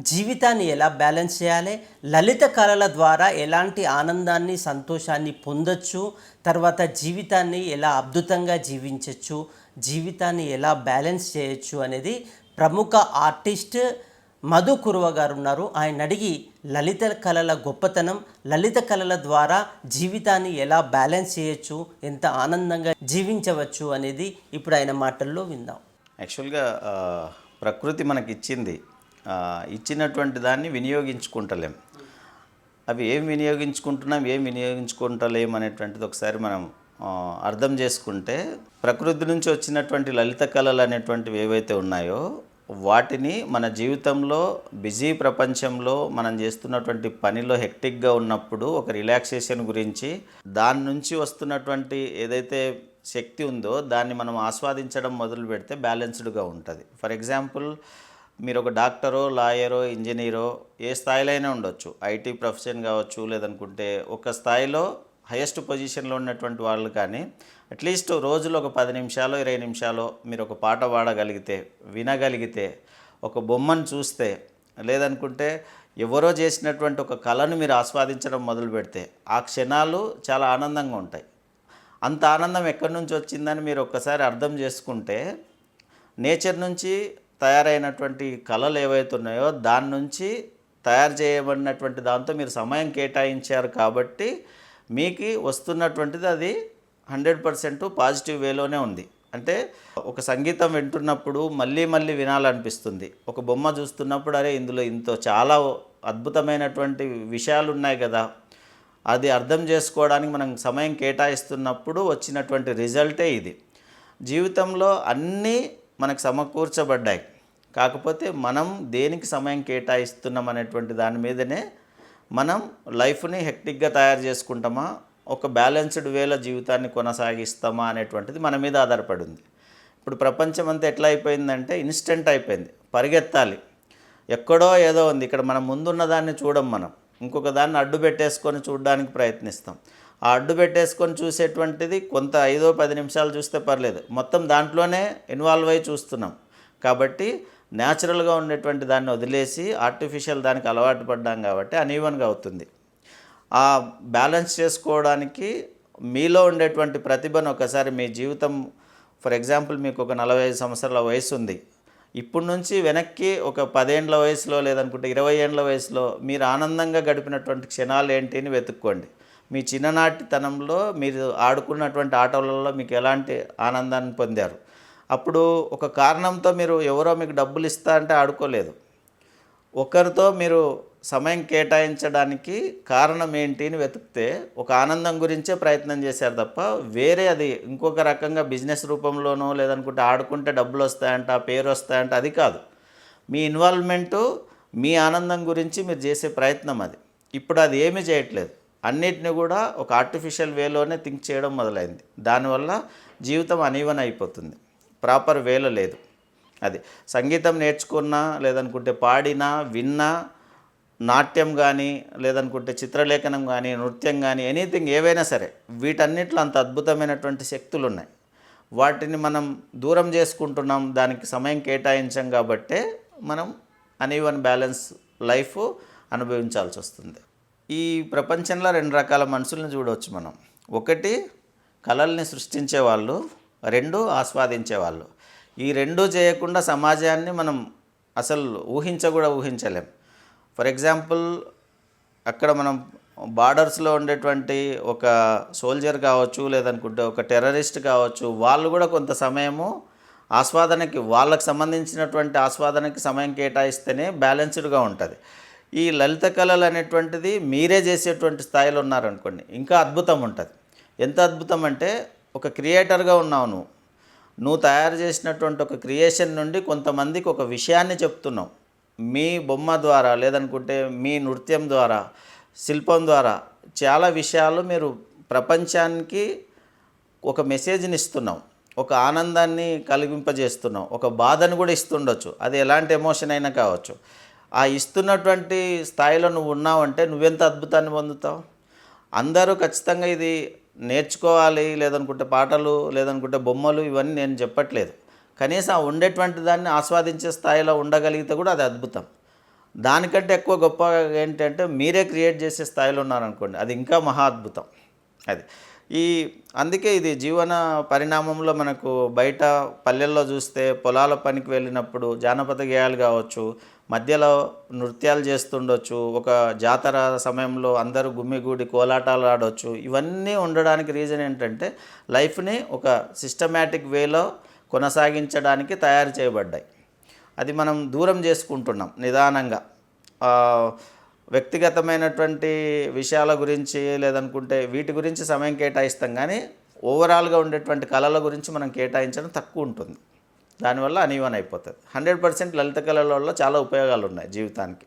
జీవితాన్ని ఎలా బ్యాలెన్స్ చేయాలి? లలిత కళల ద్వారా ఎలాంటి ఆనందాన్ని సంతోషాన్ని పొందొచ్చు? తర్వాత జీవితాన్ని ఎలా అద్భుతంగా జీవించవచ్చు జీవితాన్ని ఎలా బ్యాలెన్స్ చేయొచ్చు? అనేది ప్రముఖ ఆర్టిస్ట్ మధు కురువ గారు ఉన్నారు. ఆయన అడిగి లలిత కళల గొప్పతనం లలిత కళల ద్వారా జీవితాన్ని ఎలా బ్యాలెన్స్ చేయొచ్చు? ఎంత ఆనందంగా జీవించవచ్చు? అనేది ఇప్పుడు ఆయన మాటల్లో విందాం. యాక్చువల్గా ప్రకృతి మనకిచ్చింది. ఇచ్చినటువంటి దాన్ని వినియోగించుకుంటలేం. అవి ఏం వినియోగించుకుంటున్నాం ఏం వినియోగించుకుంటలేం అనేటువంటిది ఒకసారి మనం అర్థం చేసుకుంటే ప్రకృతి నుంచి వచ్చినటువంటి లలిత కళలు అనేటువంటివి ఏవైతే ఉన్నాయో వాటిని మన జీవితంలో బిజీ ప్రపంచంలో మనం చేస్తున్నటువంటి పనిలో హెక్టిక్గా ఉన్నప్పుడు ఒక రిలాక్సేషన్ గురించి దాని నుంచి వస్తున్నటువంటి ఏదైతే శక్తి ఉందో దాన్ని మనం ఆస్వాదించడం మొదలు పెడితే బ్యాలెన్స్డ్గా ఉంటుంది. ఫర్ ఎగ్జాంపుల్ మీరు ఒక డాక్టరో లాయరో ఇంజనీరో ఏ స్థాయిలో అయినా ఉండొచ్చు ఐటీ ప్రొఫెషన్ కావచ్చు లేదనుకుంటే ఒక స్థాయిలో హయెస్ట్ పొజిషన్లో ఉన్నటువంటి వాళ్ళు కానీ అట్లీస్ట్ రోజులో ఒక పది నిమిషాలు ఇరవై నిమిషాలు మీరు ఒక పాట పాడగలిగితే వినగలిగితే ఒక బొమ్మను చూస్తే లేదనుకుంటే ఎవరో చేసినటువంటి ఒక కళను మీరు ఆస్వాదించడం మొదలు పెడితే ఆ క్షణాలు చాలా ఆనందంగా ఉంటాయి. అంత ఆనందం ఎక్కడి నుంచి వచ్చిందని మీరు ఒక్కసారి అర్థం చేసుకుంటే నేచర్ నుంచి తయారైనటువంటి కళలు ఏవైతే ఉన్నాయో దాని నుంచి తయారు చేయబడినటువంటి దాంతో మీరు సమయం కేటాయించారు కాబట్టి మీకు వస్తున్నటువంటిది అది హండ్రెడ్ పర్సెంట్ పాజిటివ్ వేలోనే ఉంది. అంటే ఒక సంగీతం వింటున్నప్పుడు మళ్ళీ మళ్ళీ వినాలనిపిస్తుంది. ఒక బొమ్మ చూస్తున్నప్పుడు అరే ఇందులో ఇంత చాలా అద్భుతమైనటువంటి విషయాలు ఉన్నాయి కదా. అది అర్థం చేసుకోవడానికి మనం సమయం కేటాయిస్తున్నప్పుడు వచ్చినటువంటి రిజల్టే ఇది. జీవితంలో అన్నీ మనకు సమకూర్చబడ్డాయి. కాకపోతే మనం దేనికి సమయం కేటాయిస్తున్నాం అనేటువంటి దాని మీదనే మనం లైఫ్ని హెక్టిక్గా తయారు చేసుకుంటామా? ఒక బ్యాలెన్స్డ్ వేలో జీవితాన్ని కొనసాగిస్తామా అనేటువంటిది మన మీద ఆధారపడి ఉంది ఇప్పుడు ప్రపంచం అంతా ఎట్లా అయిపోయిందంటే ఇన్స్టెంట్ అయిపోయింది. పరిగెత్తాలి. ఎక్కడో ఏదో ఉంది. ఇక్కడ మనం ముందున్న దాన్ని చూడం మనం. ఇంకొక దాన్ని అడ్డు పెట్టేసుకొని చూడడానికి ప్రయత్నిస్తాం. ఆ అడ్డు పెట్టేసుకొని చూసేటువంటిది కొంత ఐదో పది నిమిషాలు చూస్తే పర్లేదు. మొత్తం దాంట్లోనే ఇన్వాల్వ్ అయి చూస్తున్నాం. కాబట్టి న్యాచురల్గా ఉండేటువంటి దాన్ని వదిలేసి ఆర్టిఫిషియల్ దానికి అలవాటు పడ్డాం కాబట్టి అనీవన్గా అవుతుంది. ఆ బ్యాలెన్స్ చేసుకోవడానికి మీలో ఉండేటువంటి ప్రతిభను ఒకసారి మీ జీవితం ఫర్ ఎగ్జాంపుల్ మీకు ఒక నలభై ఐదు సంవత్సరాల వయసు ఉంది. ఇప్పుడు నుంచి వెనక్కి ఒక పదేండ్ల వయసులో లేదనుకుంటే ఇరవై ఏండ్ల వయసులో మీరు ఆనందంగా గడిపినటువంటి క్షణాలు ఏంటి అని వెతుక్కోండి. మీ చిన్ననాటితనంలో మీరు ఆడుకున్నటువంటి ఆటలలో మీకు ఎలాంటి ఆనందాన్ని పొందారు? అప్పుడు ఒక కారణంతో మీరు ఎవరో మీకు డబ్బులు ఇస్తా అంటే ఆడుకోలేదు. ఒకరితో మీరు సమయం కేటాయించడానికి కారణం ఏంటి అని వెతికితే ఒక ఆనందం గురించే ప్రయత్నం చేశారు తప్ప వేరే అది ఇంకొక రకంగా బిజినెస్ రూపంలోనో లేదనుకుంటే ఆడుకుంటే డబ్బులు వస్తాయంట పేరు వస్తాయంట అది కాదు. మీ ఇన్వాల్వ్మెంటు మీ ఆనందం గురించి మీరు చేసే ప్రయత్నం అది. ఇప్పుడు అది ఏమీ చేయట్లేదు. అన్నిటిని కూడా ఒక ఆర్టిఫిషియల్ వేలోనే థింక్ చేయడం మొదలైంది. దానివల్ల జీవితం అనీవన్ అయిపోతుంది ప్రాపర్ వేలో లేదు. అది సంగీతం నేర్చుకున్నా లేదనుకుంటే పాడినా విన్నా నాట్యం కానీ లేదనుకుంటే చిత్రలేఖనం కానీ నృత్యం కానీ ఎనీథింగ్ ఏవైనా సరే వీటన్నిటిలో అంత అద్భుతమైనటువంటి శక్తులు ఉన్నాయి వాటిని మనం దూరం చేసుకుంటున్నాం దానికి సమయం కేటాయించాం కాబట్టే మనం అనీవన్ బ్యాలెన్స్ లైఫ్ అనుభవించాల్సి వస్తుంది ఈ ప్రపంచంలో రెండు రకాల మనుషుల్ని చూడవచ్చు మనం. ఒకటి కళల్ని సృష్టించే వాళ్ళు రెండు ఆస్వాదించే వాళ్ళు. ఈ రెండు చేయకుండా సమాజాన్ని మనం అసలు ఊహించ కూడా ఊహించలేం. ఫర్ ఎగ్జాంపుల్ అక్కడ మనం బార్డర్స్లో ఉండేటువంటి ఒక సోల్జర్ కావచ్చు లేదనుకుంటే ఒక టెర్రరిస్ట్ కావచ్చు వాళ్ళు కూడా కొంత సమయము ఆస్వాదనకి వాళ్ళకి సంబంధించినటువంటి ఆస్వాదనకి సమయం కేటాయిస్తేనే బ్యాలెన్స్డ్గా ఉంటుంది. ఈ లలిత కళలు అనేటువంటిది మీరే చేసేటువంటి స్థాయిలో ఉన్నారనుకోండి ఇంకా అద్భుతం ఉంటుంది. ఎంత అద్భుతం అంటే ఒక క్రియేటర్గా ఉన్నావు నువ్వు. నువ్వు తయారు చేసినటువంటి ఒక క్రియేషన్ నుండి కొంతమందికి ఒక విషయాన్ని చెప్తున్నావు. మీ బొమ్మ ద్వారా లేదనుకుంటే మీ నృత్యం ద్వారా శిల్పం ద్వారా చాలా విషయాలు మీరు ప్రపంచానికి ఒక మెసేజ్ని ఇస్తున్నాం ఒక ఆనందాన్ని కలిగింపజేస్తున్నాం ఒక బాధను కూడా ఇస్తుండొచ్చు. అది ఎలాంటి ఎమోషన్ అయినా కావచ్చు. ఆ ఇస్తున్నటువంటి స్థాయిలో నువ్వు ఉన్నావంటే నువ్వెంత అద్భుతాన్ని పొందుతావు? అందరూ ఖచ్చితంగా ఇది నేర్చుకోవాలి లేదనుకుంటే పాటలు లేదనుకుంటే బొమ్మలు ఇవన్నీ నేను చెప్పట్లేదు. కనీసం ఉండేటువంటి దాన్ని ఆస్వాదించే స్థాయిలో ఉండగలిగితే కూడా అది అద్భుతం. దానికంటే ఎక్కువ గొప్ప ఏంటంటే మీరే క్రియేట్ చేసే స్థాయిలో ఉన్నారనుకోండి అది ఇంకా మహా అద్భుతం. అది. ఈ అందుకే ఇది జీవన పరిణామంలో మనకు బయట పల్లెల్లో చూస్తే పొలాల పనికి వెళ్ళినప్పుడు జానపద గేయాలు కావచ్చు మధ్యలో నృత్యాలు చేస్తుండొచ్చు ఒక జాతర సమయంలో అందరూ గుమ్మిగూడి కోలాటాలు ఆడవచ్చు ఇవన్నీ ఉండడానికి రీజన్ ఏంటంటే లైఫ్ని ఒక సిస్టమేటిక్ వేలో కొనసాగించడానికి తయారు చేయబడ్డాయి. అది మనం దూరం చేసుకుంటున్నాం నిదానంగా. వ్యక్తిగతమైనటువంటి విషయాల గురించి లేదనుకుంటే వీటి గురించి సమయం కేటాయిస్తాం కానీ ఓవరాల్గా ఉండేటువంటి కళల గురించి మనం కేటాయించడం తక్కువ ఉంటుంది. దానివల్ల అనీవన్ అయిపోతుంది హండ్రెడ్ పర్సెంట్ లలిత కళల వల్ల చాలా ఉపయోగాలు ఉన్నాయి జీవితానికి.